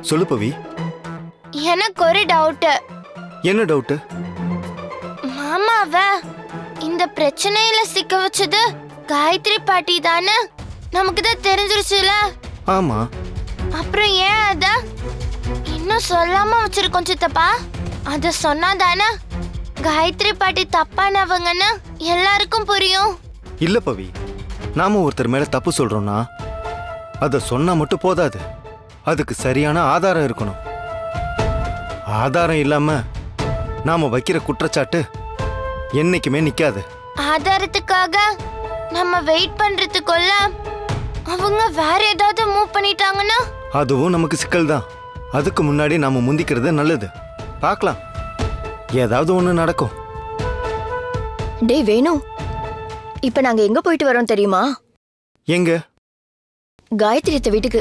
சொல்லு பவி. எனக்கு ஒரு டவுட் என்ன டவுட்டு? மாமாவ இந்த பிரச்சனையில சிக்க வச்சது காயத்ரி பாட்டி தானே நமக்கு தான் தெரிஞ்சிருச்சுல. ஆமா. அப்புறம் ஏன் அத இன்னும் சொல்லாம வச்சிருக்கோம் சித்தப்பா? அத சொன்னா தானே காயத்ரி பாட்டி தப்பானவங்கன்னு எல்லாருக்கும் புரியும். இல்ல பவி. நாம ஒருத்தர் மேல தப்பு சொல்றோம்னா அத சொன்னா மட்டும் போதாது. அதுக்கு சரியான ஆதாரம் இருக்கணும். ஆதாரம் இல்லாம நாம வைக்கிற குற்றச்சாட்டு என்னைக்குமே நிக்காது. ஆதாரத்துக்காக நம்ம வெயிட் பண்றதுக்குள்ள அவங்க வேற ஏதாவது மூவ் பண்ணிட்டாங்கன்னா? அதுவும் நமக்கு சிக்கல் தான் அதுக்கு முன்னாடி நாம முந்திக்கிறது நல்லது. பார்க்கலாம். ஏதாவது ஒண்ணு நடக்கும். டேய் வேணு. இப்ப நாங்க எங்க போயிட்டு வரோம் தெரியுமா? எங்க? காயத்ரி அத்தை வீட்டுக்கு.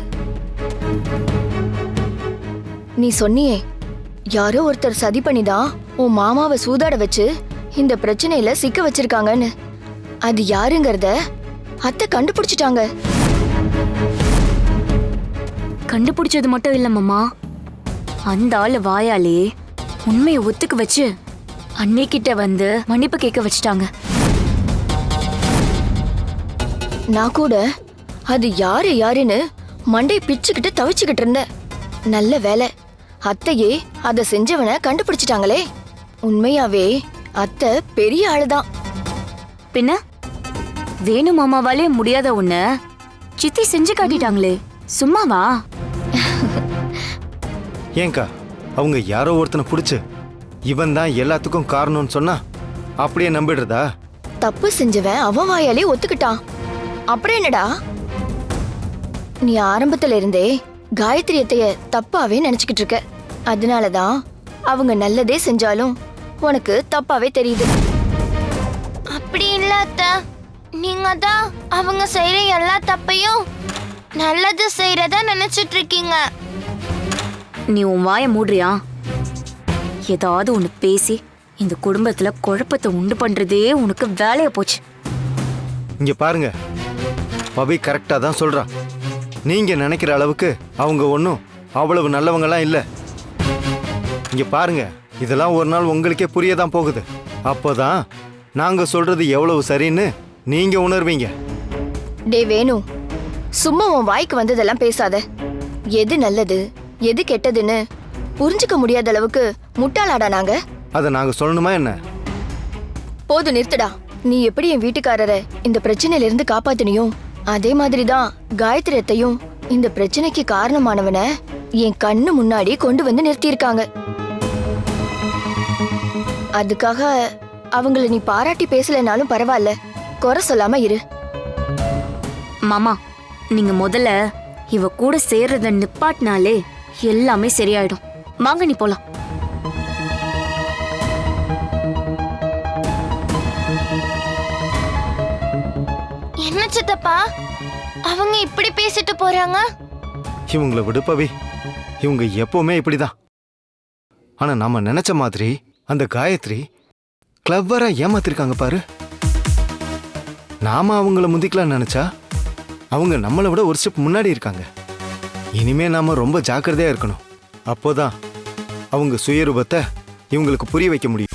நீ சொன்னியே யாரோ ஒருத்தர் சதி பண்ணிதான் உன் மாமாவை சூதாட வச்சு இந்த பிரச்சனையில சிக்க வச்சிருக்காங்கன்னு. அது யாருங்கறத அத்தை கண்டுபிடிச்சிட்டாங்க. கண்டுபிடிச்சது மட்டும் இல்ல மாமா. அந்த ஆளு வாயாலே உண்மையை ஒத்துக்க வச்சு அன்னைக்கிட்ட வந்து மன்னிப்பு கேட்க வச்சுட்டாங்க. நான் கூட அது யாரு யாருன்னு மண்டை பிச்சுக்கிட்டு தவிச்சுக்கிட்டு இருந்தேன். நல்ல வேலை. அத்தையே அத செஞ்சவனை கண்டுபிடிச்சிட்டாங்களே. உண்மையாவே அத்தை பெரிய ஆளுதான். பின்ன? வேணு மாமாவாலே முடியாத ஒண்ண சித்தி செஞ்சு காட்டிட்டாங்களே. சும்மாவா? ஏங்கா அவங்க யாரோ ஒருத்தனை பிடிச்சு இவன் தான் எல்லாத்துக்கும் காரணம்னு சொன்னா அப்படியே நம்பிடுறதா? தப்பு செஞ்சவன் அவன் வாயாலே ஒத்துக்கிட்டான். அப்புறம் என்னடா? நீ ஆரம்பத்துல இருந்தே காயத்ரி அத்தைய தப்பாவே நினைச்சுக்கிட்டு இருக்க. அதனாலதான் அவங்க நல்லதே செஞ்சாலும் உனக்கு தப்பாவே தெரியுது. அப்படி இல்ல அத்தை. நீங்க தான் அவங்க செய்யற எல்லா தப்பையும் நல்லது செய்யறதா நினைச்சிட்டு இருக்கீங்க. நீ உன் வாயை மூடுறியா? ஏதாவது ஒண்ணு பேசி இந்த குடும்பத்துல குழப்பத்தை உண்டு பண்றதே உனக்கு வேலையா போச்சு. இங்க பாருங்க. பவி கரெக்டா தான் சொல்றா. நீங்க நினைக்கிற அளவுக்கு அவங்க ஒன்றும் அவ்வளவு நல்லவங்கலாம் இல்ல. இங்க பாருங்க இதெல்லாம் ஒரு நாள் உங்களுக்கே புரிய தான் போகுது. அப்போதான் நாங்க சொல்றது எவ்வளவு சரின்னு நீங்க உணர்வீங்க. டே வேணு சும்மா உன் வாய்க்கு வந்ததெல்லாம் பேசாத. எது நல்லது எது கெட்டதுன்னு புரிஞ்சுக்க முடியாத அளவுக்கு முட்டாளாடா நாங்க. அதை நாங்க சொல்லணுமா என்ன? போதும் நிறுத்துடா. நீ எப்படி என் வீட்டுக்காரரை இந்த பிரச்சனையில இருந்து காப்பாத்தினியோ? அதே மாதிரிதான் தான் காயத்ரியத்தையும் இந்த பிரச்சனைக்கு காரணமானவன என் கண்ணு முன்னாடி கொண்டு வந்து நிறுத்தியிருக்காங்க. அதுக்காக அவங்கள நீ பாராட்டி பேசலைனாலும் பரவாயில்ல. குறை சொல்லாம இரு. மாமா நீங்க முதல்ல இவ கூட சேர்றத நிப்பாட்டினாலே எல்லாமே சரியாயிடும். வாங்க நீ போலாம். என்ன சித்தப்பா? அவங்க இப்படி பேசிட்டு போறாங்க? இவங்கள விடுப்பவே இவங்க எப்பவுமே இப்படிதான். ஆனா நம்ம நினைச்ச மாதிரி அந்த காயத்ரி கிளவரா ஏமாத்திருக்காங்க பாரு. நாம அவங்கள முந்திக்கலாம் நினைச்சா அவங்க நம்மளை விட ஒரு ஸ்டெப் முன்னாடி இருக்காங்க. இனிமே நாம ரொம்ப ஜாக்கிரதையா இருக்கணும். அப்போதான் அவங்க சுயரூபத்தை இவங்களுக்கு புரிய வைக்க முடியும்.